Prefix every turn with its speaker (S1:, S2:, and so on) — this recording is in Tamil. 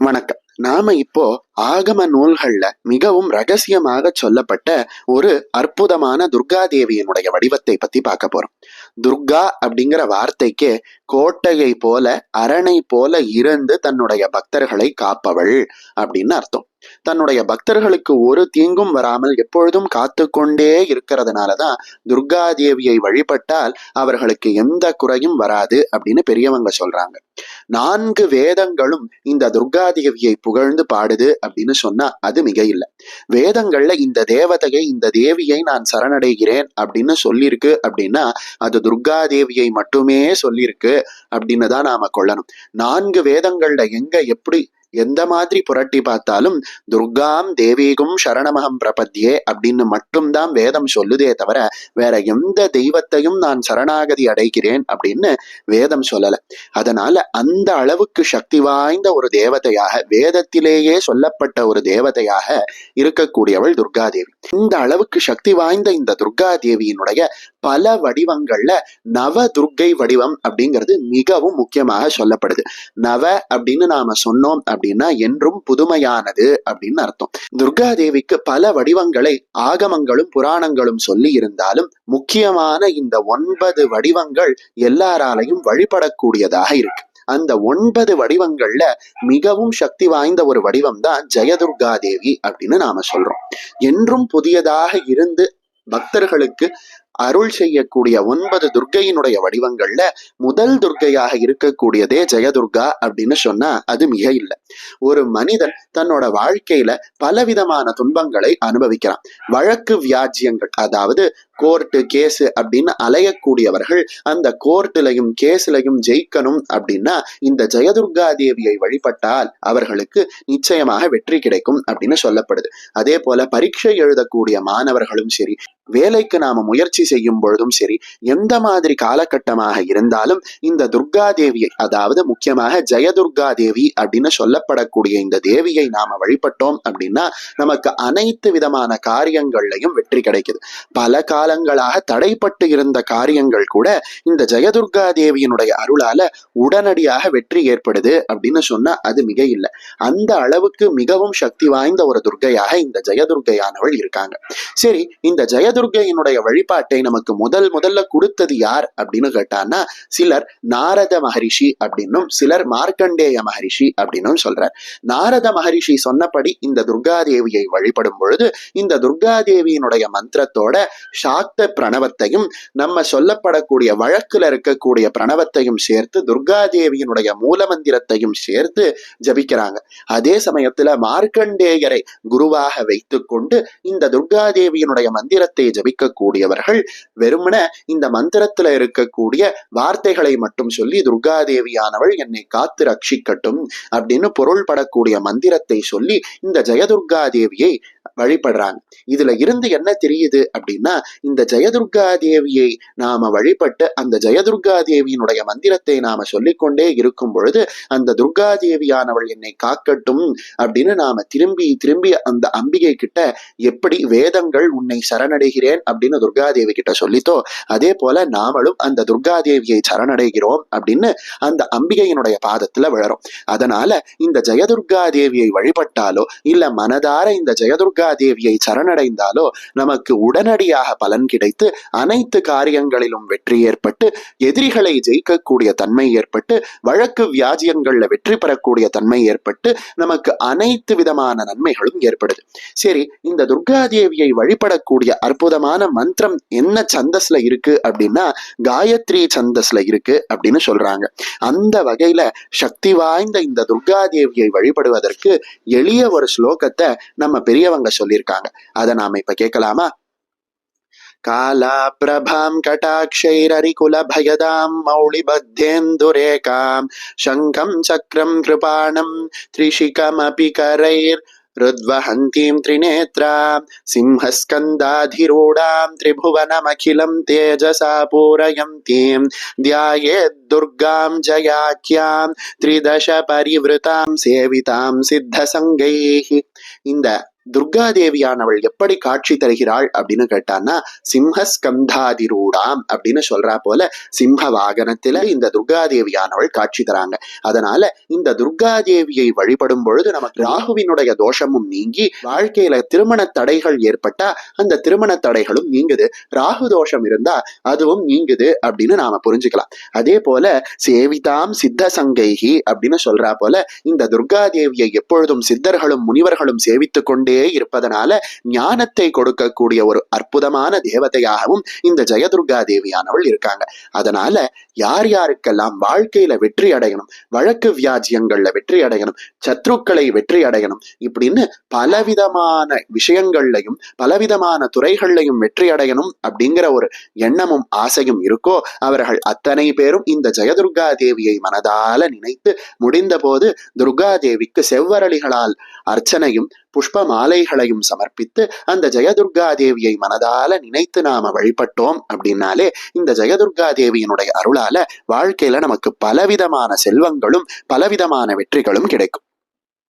S1: வணக்கம். நாம இப்போ ஆகம நூல்கள்ல மிகவும் ரகசியமாக சொல்லப்பட்ட ஒரு அற்புதமான துர்கா தேவியினுடைய வடிவத்தை பத்தி பார்க்க போறோம். துர்கா அப்படிங்கிற வார்த்தைக்கு கோட்டையை போல அரணை போல இருந்து தன்னுடைய பக்தர்களை காப்பவள் அப்படின்னு அர்த்தம். தன்னுடைய பக்தர்களுக்கு ஒரு தீங்கும் வராமல் எப்பொழுதும் காத்து கொண்டே இருக்கிறதுனாலதான் துர்கா தேவியை வழிபட்டால் அவர்களுக்கு எந்த குறையும் வராது அப்படின்னு பெரியவங்க சொல்றாங்க. நான்கு வேதங்களும் இந்த துர்கா தேவியை புகழ்ந்து பாடுது அப்படின்னு சொன்னா அது மிக இல்லை வேதங்கள்ல இந்த தேவதையை இந்த தேவியை நான் சரணடைகிறேன் அப்படின்னு சொல்லியிருக்கு அப்படின்னா அது துர்கா தேவியை மட்டுமே சொல்லியிருக்கு அப்படின்னு தான் நாம கொள்ளணும். நான்கு வேதங்கள்ல எங்க எப்படி எந்த மாதிரி புரட்டி பார்த்தாலும் துர்காம் தேவீகும் சரணமகம் பிரபத்தியே அப்படின்னு மட்டும்தான் வேதம் சொல்லுதே தவிர வேற எந்த தெய்வத்தையும் நான் சரணாகதி அடைகிறேன் அப்படின்னு வேதம் சொல்லல. அதனால அந்த அளவுக்கு சக்தி வாய்ந்த ஒரு தேவதையாக வேதத்திலேயே சொல்லப்பட்ட ஒரு தேவதையாக இருக்கக்கூடியவள் துர்காதேவி. இந்த அளவுக்கு சக்தி வாய்ந்த இந்த துர்கா தேவியினுடைய பல வடிவங்கள்ல நவ துர்க்கை வடிவம் அப்படிங்கிறது மிகவும் முக்கியமாக சொல்லப்படுது. நவ அப்படின்னு நாம சொன்னோம் அப்படின்னா என்றும் புதுமையானது அப்படின்னு அர்த்தம். துர்கா தேவிக்கு பல வடிவங்களை ஆகமங்களும் புராணங்களும் சொல்லி இருந்தாலும் முக்கியமான இந்த ஒன்பது வடிவங்கள் எல்லாராலையும் வழிபடக்கூடியதாக இருக்கு. அந்த ஒன்பது வடிவங்கள்ல மிகவும் சக்தி வாய்ந்த ஒரு வடிவம் தான் ஜெயதுர்கா தேவி அப்படின்னு நாம சொல்றோம். என்றும் புதியதாக இருந்து பக்தர்களுக்கு அருள் செய்யக்கூடிய ஒன்பது துர்க்கையினுடைய வடிவங்கள்ல முதல் துர்க்கையாக இருக்கக்கூடியதே ஜெயதுர்கா அப்படின்னு சொன்னா அது மிக இல்லை. ஒரு மனிதன் தன்னோட வாழ்க்கையில பலவிதமான துன்பங்களை அனுபவிக்கிறான். வழக்கு வியாஜ்யங்கள் அதாவது கோர்ட்டு கேஸு அப்படின்னு அலையக்கூடியவர்கள் அந்த கோர்ட்டிலையும் கேஸ்லையும் ஜெயிக்கணும் அப்படின்னா இந்த ஜெயதுர்கா தேவியை வழிபட்டால் அவர்களுக்கு நிச்சயமாக வெற்றி கிடைக்கும் அப்படின்னு சொல்லப்படுது. அதே போல பரீட்சை எழுதக்கூடிய மாணவர்களும் சரி வேலைக்கு நாம முயற்சி செய்யும் பொழுதும் சரி எந்த மாதிரி காலகட்டமாக இருந்தாலும் இந்த துர்கா தேவியை அதாவது முக்கியமாக ஜெயதுர்கா தேவி அப்படின்னு சொல்லப்படக்கூடிய இந்த தேவியை நாம வழிபட்டோம் அப்படின்னா நமக்கு அனைத்து விதமான காரியங்கள்லையும் வெற்றி கிடைக்குது. பல கால காலங்களாக தடைப்பட்டு இருந்த காரியங்கள் கூட இந்த ஜெயதுர்கா தேவியினுடைய அருளால உடனடியாக வெற்றி ஏற்படுது அப்படின்னு சொன்னா அது மிக இல்லை. அந்த அளவுக்கு மிகவும் சக்தி வாய்ந்த ஒரு துர்க்கையாக இந்த ஜெயதுர்கையானவள் இருக்காங்க. சரி இந்த ஜெயதுர்கையினுடைய வழிபாட்டை நமக்கு முதல் முதல்ல கொடுத்தது யார் அப்படின்னு கேட்டான்னா சிலர் நாரத மகரிஷி அப்படின்னும் சிலர் மார்க்கண்டேய மகரிஷி அப்படின்னும் சொல்றார். நாரத மகரிஷி சொன்னபடி இந்த துர்காதேவியை வழிபடும் பொழுது இந்த துர்காதேவியினுடைய மந்திரத்தோட சாக்த பிரணவத்தையும் நம்ம சொல்லப்படக்கூடிய வழக்கில் இருக்கக்கூடிய பிரணவத்தையும் சேர்த்து துர்காதேவியினுடைய மூலமந்திரத்தையும் சேர்த்து ஜபிக்கிறாங்க. அதே சமயத்துல மார்க்கண்டேயரை குருவாக வைத்துக்கொண்டு இந்த துர்காதேவியினுடைய மந்திரத்தை ஜபிக்கக்கூடியவர்கள் வெறுமன இந்த மந்திரத்துல இருக்கக்கூடிய வார்த்தைகளை மட்டும் சொல்லி துர்காதேவியானவள் என்னை காத்து ரட்சிக்கட்டும் அப்படின்னு பொருள்படக்கூடிய மந்திரத்தை சொல்லி இந்த ஜெயதுர்கா தேவியை வழிபடுறாங்க. இதுல இருந்து என்ன தெரியுது அப்படின்னா இந்த ஜெயதுர்கா தேவியை நாம வழிபட்டு அந்த ஜெயதுர்கா தேவியினுடைய மந்திரத்தை நாம சொல்லிக்கொண்டே இருக்கும் பொழுது அந்த துர்கா தேவியானவள் என்னை காக்கட்டும் அப்படின்னு நாம திரும்பி திரும்பி அந்த அம்பிகை கிட்ட எப்படி வேதங்கள் உன்னை சரணடைகிறேன்? அப்படின்னு துர்கா தேவி கிட்ட சொல்லித்தோ அதே போல நாமளும் அந்த துர்கா தேவியை சரணடைகிறோம் அப்படின்னு அந்த அம்பிகையினுடைய பாதத்துல விழறோம். அதனால இந்த ஜெயதுர்கா தேவியை வழிபட்டாலோ இல்ல மனதார இந்த ஜெயதுர்கா தேவியை சரணடைந்தாலோ நமக்கு உடனடியாக பலன் கிடைத்து அனைத்து காரியங்களிலும் வெற்றி ஏற்பட்டு எதிரிகளை ஜெயிக்கக்கூடிய தன்மை ஏற்பட்டு வழக்கு வியாஜியங்கள்ல வெற்றி பெறக்கூடிய தன்மை ஏற்பட்டு நமக்கு அனைத்து விதமான நன்மைகளும் ஏற்படுது. சரி இந்த துர்கா தேவியை வழிபடக்கூடிய அற்புதமான மந்திரம் என்ன சந்தஸ்ல இருக்கு அப்படின்னா காயத்ரி சந்தஸ்ல இருக்கு அப்படின்னு சொல்றாங்க. அந்த வகையில சக்தி வாய்ந்த இந்த துர்கா தேவியை வழிபடுவதற்கு எளிய ஒரு ஸ்லோகத்தை நம்ம பெரியவங்க சொல்லியிருக்காங்க அதை நாம இப்ப கேட்கலாமா कालाप्रभां कटाक्षैररिकुलभयदां मौलिबद्धेन्दुरेकां शङ्खं चक्रं कृपाणं त्रिशिखमपि करैर् रुद्वहन्तीं त्रिनेत्रां सिंहस्कन्दाधिरूढां त्रिभुवनमखिलं तेजसा पूरयन्तीं ध्यायेद्दुर्गां जयाख्यां त्रिदश परिवृतां सेवितां सिद्धसङ्गैः இந்த துர்கா தேவியானவள் எப்படி காட்சி தருகிறாள் அப்படின்னு கேட்டான்னா சிம்ஹஸ்கந்தாதிரூடாம் அப்படின்னு சொல்றா போல சிம்ஹ வாகனத்துல இந்த துர்காதேவியானவள் காட்சி தராங்க. அதனால இந்த துர்கா தேவியை வழிபடும் பொழுது நமக்கு ராகுவினுடைய தோஷமும் நீங்கி வாழ்க்கையில திருமண தடைகள் ஏற்பட்டா அந்த திருமண தடைகளும் நீங்குது. ராகு தோஷம் இருந்தா அதுவும் நீங்குது அப்படின்னு நாம புரிஞ்சுக்கலாம். அதே போல சேவிதாம் சித்த சங்கைகி அப்படின்னு சொல்றா போல இந்த துர்கா தேவியை எப்பொழுதும் சித்தர்களும் முனிவர்களும் சேவித்துக் கொண்டே இருப்பதனால ஞானத்தை கொடுக்கக்கூடிய ஒரு அற்புதமான தேவதையாகவும் இந்த ஜெயதுர்கா தேவியானவள் இருக்காங்க. அதனால யார் யாருக்கெல்லாம் வாழ்க்கையில வெற்றி அடையணும் வழக்கு வியாஜியங்கள்ல வெற்றி அடையணும் சத்ருக்களை வெற்றி அடையணும் இப்படின்னு பலவிதமான விஷயங்கள்லையும் பலவிதமான துறைகள்லையும் வெற்றி அடையணும் அப்படிங்கிற ஒரு எண்ணமும் ஆசையும் இருக்கோ அவர்கள் அத்தனை பேரும் இந்த ஜெயதுர்கா தேவியை மனதால நினைத்து முடிந்த போது துர்கா தேவிக்கு செவ்வரளிகளால் அர்ச்சனையும் புஷ்ப மாலைகளையும் சமர்ப்பித்து அந்த ஜெயதுர்கா தேவியை மனதால நினைத்து நாம வழிபட்டோம் அப்படின்னாலே இந்த ஜெயதுர்கா தேவியினுடைய அருளால வாழ்க்கையில நமக்கு பலவிதமான செல்வங்களும் பலவிதமான வெற்றிகளும் கிடைக்கும்.